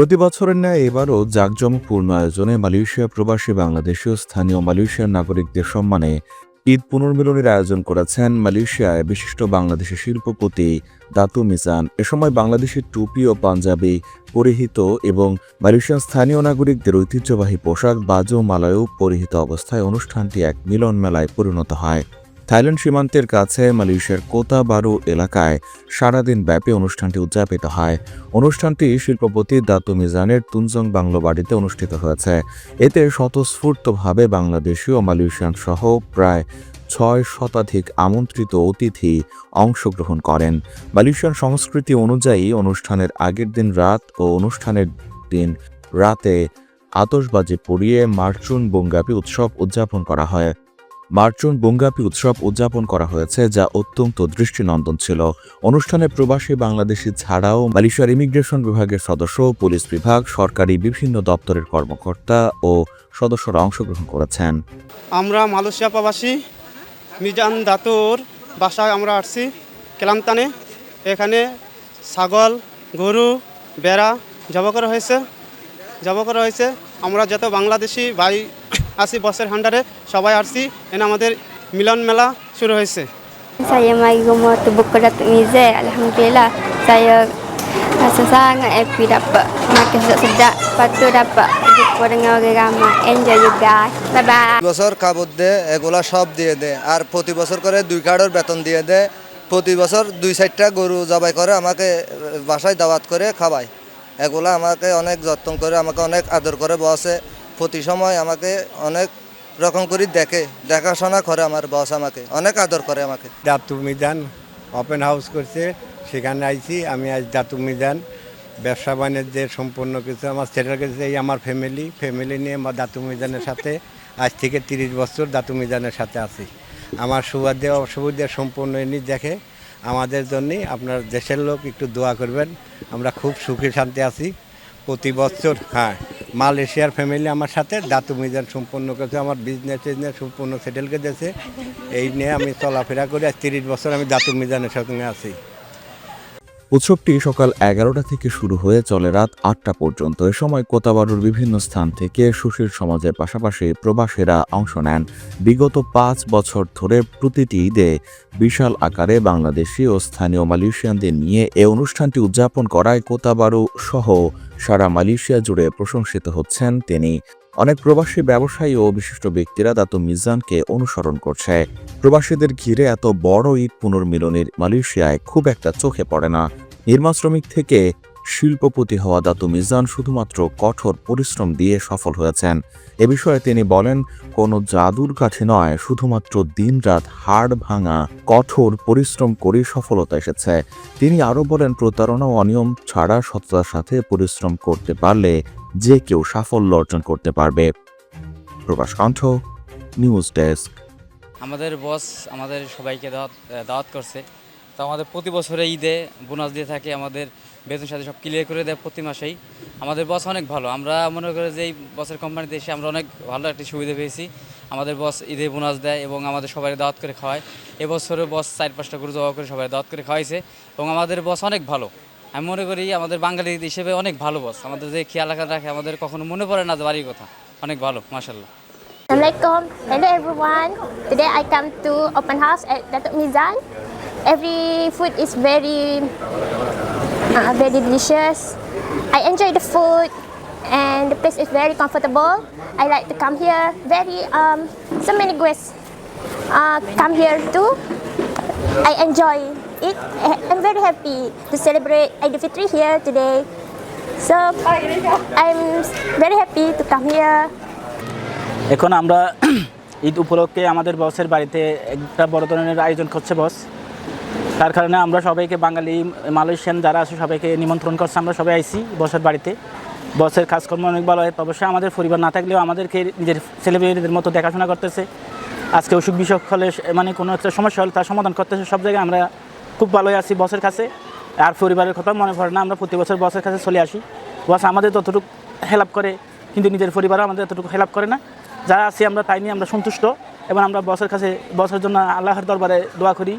প্রতি বছরের ন্যায় এবারও জাঁকজমকপূর্ণ আয়োজনে মালয়েশিয়া প্রবাসী বাংলাদেশীয়, স্থানীয় মালয়েশিয়ার নাগরিকদের সম্মানে ঈদ পুনর্মিলনের আয়োজন করেছেন মালয়েশিয়ায় বিশিষ্ট বাংলাদেশি শিল্পপতি দাতু মিজান। এ সময় বাংলাদেশের টুপি ও পাঞ্জাবি পরিহিত এবং মালয়েশিয়ার স্থানীয় নাগরিকদের ঐতিহ্যবাহী পোশাক, বাজো মালায়ও পরিহিত অবস্থায় অনুষ্ঠানটি এক মিলন মেলায় পরিণত হয়। থাইল্যান্ড সীমান্তের কাছে মালয়েশিয়ার কোতা বারু এলাকায় সারাদিন ব্যাপী অনুষ্ঠানটি উদযাপিত হয়। অনুষ্ঠানটি শিল্পপতি দাতু মিজানের তুনজং বাংলো বাড়িতে অনুষ্ঠিত হয়েছে। এতে স্বতঃস্ফূর্তভাবে বাংলাদেশি ও মালয়েশিয়ান সহ প্রায় ছয় শতাধিক আমন্ত্রিত অতিথি অংশগ্রহণ করেন। মালয়েশিয়ান সংস্কৃতি অনুযায়ী অনুষ্ঠানের আগের দিন রাত ও অনুষ্ঠানের দিন রাতে আতশবাজি পুড়িয়ে মার্চুন বঙ্গাপি উৎসব উদযাপন করা হয়। মার্চুন বঙ্গাপি উৎসব উদযাপন করা হয়েছে, যা অত্যন্ত দৃষ্টিনন্দন ছিল। অনুষ্ঠানে প্রবাসী বাংলাদেশি ছাড়াও মালয়েশিয়ার ইমিগ্রেশন বিভাগের সদস্য, পুলিশ বিভাগ, সরকারি বিভিন্ন দপ্তরের কর্মকর্তা ও সদস্যরা অংশগ্রহণ করেছেন। আমরা মালয়েশিয়া প্রবাসী মিজান দাতুর বাসায় আমরা আসছি, কেলামতানে। এখানে ছাগল, গরু, বেড়া জব করা হয়েছে। জব করা হয়েছে। আমরা যত বাংলাদেশি ভাই আসি বসের হান্ডারে সবাই আসছি। এনে আমাদের মিলন মেলা শুরু হয়েছে। saya mari rumah tu buka Datuk বছর কাবুদ দে এগুলা সব দিয়ে দে। আর প্রতি বছর করে দুই কাড়র বেতন দিয়ে দে। প্রতি বছর দুই সাইডটা গরু জবাই করে আমাকে বাসায় দাওয়াত করে খাওয়ায়। এগুলা আমাকে অনেক যত্ন করে আমাকে অনেক আদর করে বসে। প্রতি সময় আমাকে অনেক রকম করে দেখে, দেখাশোনা করে আমার বস আমাকে, অনেক আদর করে আমাকে। দাতু মিজান ওপেন হাউস করছে, সেখানে আইছি, আমি আজ দাতু মিজান, ব্যবসা বাণিজ্যের সম্পূর্ণ কিছু, আমার সেটার কাছে এই আমার ফ্যামিলি ফ্যামিলি নিয়ে আমার দাতু মিজানের সাথে, আজ থেকে তিরিশ বছর দাতু মিজানের সাথে আছি। আমার সুবিধা অসুবিধা সম্পূর্ণ এনে দেখে, আমাদের জন্যই আপনার দেশের লোক একটু দোয়া করবেন, আমরা খুব সুখে শান্তি আছি, প্রতি বছর হ্যাঁ। মালয়েশিয়ার ফ্যামিলি আমার সাথে, দাতু মিজান সম্পূর্ণ করেছে, আমার বিজনেস টিজনেস সম্পূর্ণ সেটেল করে দিয়েছে এই নিয়ে আমি চলাফেরা করি আজ তিরিশ বছর আমি দাতু মিজানের সঙ্গে আছি। উৎসবটি সকাল এগারোটা থেকে শুরু হয়ে চলে রাত আটটা পর্যন্ত। এ সময় কোতাবাড়ুর বিভিন্ন স্থান থেকে সুশীল সমাজের পাশাপাশি প্রবাসীরা অংশ নেন। বিগত পাঁচ বছর ধরে প্রতিটি ঈদে বিশাল আকারে বাংলাদেশি ও স্থানীয় মালয়েশিয়ানদের নিয়ে এ অনুষ্ঠানটি উদযাপন করায় কোতাবাড়ু সহ সারা মালয়েশিয়া জুড়ে প্রশংসিত হচ্ছেন তিনি। অনেক প্রবাসী ব্যবসায়ী ও বিশিষ্ট ব্যক্তিরা দাতু মিজানকে অনুসরণ করছে। প্রবাসীদের ঘিরে এত বড় ঈদ পুনর্মিলনের মালয়েশিয়ায় খুব একটা চোখে পড়ে না। নির্মাণ শ্রমিক থেকে শিল্পপতি হওয়া দাতু মিজান শুধুমাত্র কঠোর পরিশ্রম দিয়ে সফল হয়েছেন। এ বিষয়ে তিনি বলেন, কোনো জাদুর কাঠি নয়, শুধুমাত্র দিনরাত হাড় ভাঙা, কঠোর পরিশ্রম করে সফলতা এসেছে। তিনি আরও বলেন, প্রতারণা ও অনিয়ম ছাড়া সততার সাথে পরিশ্রম করতে পারলে যে কেউ সাফল্য অর্জন করতে পারবে। প্রকাশ কণ্ঠ নিউজ ডেস্ক আমাদের বস আমাদের সবাইকে দাওয়াত দাওয়াত করছে। তো আমাদের প্রতি বছরে ঈদে বোনাস দিয়ে থাকে, আমাদের বেতন সাথে সব ক্লিয়ার করে দেয় প্রতি মাসেই। আমাদের বস অনেক ভালো। আমরা মনে করি যে এই বসের কোম্পানিতে এসে আমরা অনেক ভালো একটা সুবিধা পেয়েছি। আমাদের বস ঈদে বোনাস দেয় এবং আমাদের সবাই দাওয়াত করে খাওয়ায়। এবছরে বস চার পাঁচটা করে জবা করে সবাই দাওয়াত করে খাওয়াইছে এবং আমাদের বস অনেক ভালো। আমি মনে করি আমাদের বাঙালি হিসেবে অনেক ভালো বস আমাদের যে খেয়াল রাখা রাখে আমাদের কখনো মনে পড়ে না বাড়ির কথা অনেক ভালো মাসাল্লাহ Assalamualaikum. Hello everyone. Today I come to open house at Datuk Mizan. Every food is very uh, very delicious. I enjoy the food and the place is very comfortable. I like to come here. Very um, so many guests uh, come here too. I enjoy it. I- I'm very happy to celebrate Eid Fitri here today. So, I'm very happy to come here. এখন আমরা ঈদ উপলক্ষে আমাদের বসের বাড়িতে একটা বড় ধরনের আয়োজন করছে বস তার কারণে আমরা সবাইকে বাঙালি, মালয়েশিয়ান যারা আছে সবাইকে নিমন্ত্রণ করছে আমরা সবাই আইছি বসের বাড়িতে বসের কাজকর্ম অনেক ভালো হয় অবশ্যই আমাদের পরিবার না থাকলেও আমাদেরকে নিজের ছেলেমেয়েদের মতো দেখাশোনা করতেছে আজকে অসুখ বিসুখ হলে মানে কোনো একটা সমস্যা হলে তার সমাধান করতেছে সব জায়গায় আমরা খুব ভালোই আছি বসের কাছে। আর পরিবারের কথা মনে পড়ে না, আমরা প্রতি বছর বসের কাছে চলে আসি। বস আমাদের ততটুকু হেল্প করে, কিন্তু নিজের পরিবারও আমাদের এতটুকু হেল্প করে না। যারা আছি আমরা তাই নিয়ে আমরা সন্তুষ্ট এবং আমরা বসের কাছে, বসের জন্য আল্লাহর দরবারে দোয়া করি।